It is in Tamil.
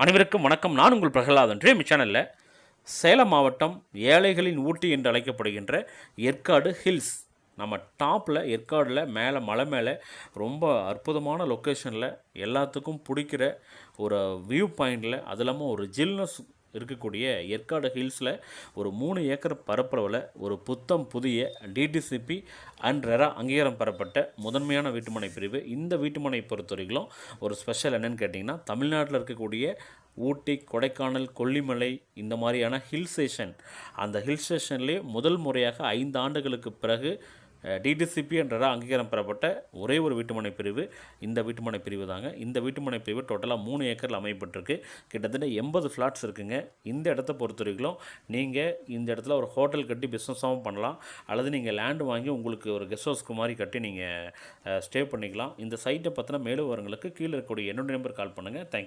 அனைவருக்கும் வணக்கம். நான் உங்கள் பிரகலாதன் ட்ரீம் சேனலில் சேலம் மாவட்டம் ஏழைகளின் ஊட்டி என்று அழைக்கப்படுகின்ற ஏற்காடு ஹில்ஸ். நம்ம டாப்பில் ஏற்காடில் மேலே மலை மேலே ரொம்ப அற்புதமான லொக்கேஷனில் எல்லாத்துக்கும் பிடிக்கிற ஒரு வியூ பாயிண்டில் அது இல்லாமல் ஒரு ஜில்னஸ் இருக்கக்கூடிய ஏற்காடு ஹில்ஸில் ஒரு மூணு ஏக்கர் பரப்பளவில் ஒரு புத்தம் புதிய டிடிசிபி அண்ட் ரெரா அங்கீகாரம் பெறப்பட்ட முதன்மையான வீட்டுமனை பிரிவு. இந்த வீட்டுமனை பொறுத்தவரைக்கும் ஒரு ஸ்பெஷல் என்னென்னு கேட்டிங்கன்னா தமிழ்நாட்டில் இருக்கக்கூடிய ஊட்டி கொடைக்கானல் கொல்லிமலை இந்த மாதிரியான ஹில் ஸ்டேஷன் அந்த ஹில் ஸ்டேஷன்லேயே முதல் முறையாக ஐந்து ஆண்டுகளுக்கு பிறகு டிடிசிபி என்ற அங்கீகாரம் பெறப்பட்ட ஒரே ஒரு வீட்டுமனை பிரிவு. இந்த வீட்டுமனை பிரிவு தாங்க. இந்த வீட்டுமனை பிரிவு டோட்டலாக மூணு ஏக்கரில் அமையப்பட்டிருக்கு. கிட்டத்தட்ட எண்பது ஃப்ளாட்ஸ் இருக்குங்க. இந்த இடத்த பொறுத்த வரைக்கும் நீங்கள் இந்த இடத்துல ஒரு ஹோட்டல் கட்டி பிஸ்னஸாகவும் பண்ணலாம். அல்லது நீங்கள் லேண்டு வாங்கி உங்களுக்கு ஒரு கெஸ்ட் ஹவுஸ்க்கு மாதிரி கட்டி நீங்கள் ஸ்டே பண்ணிக்கலாம். இந்த சைட்டை பற்றின மேலும் வரங்களுக்கு கீழே இருக்கக்கூடிய என்னுடைய நம்பர் கால் பண்ணுங்கள் தேங்க்யூ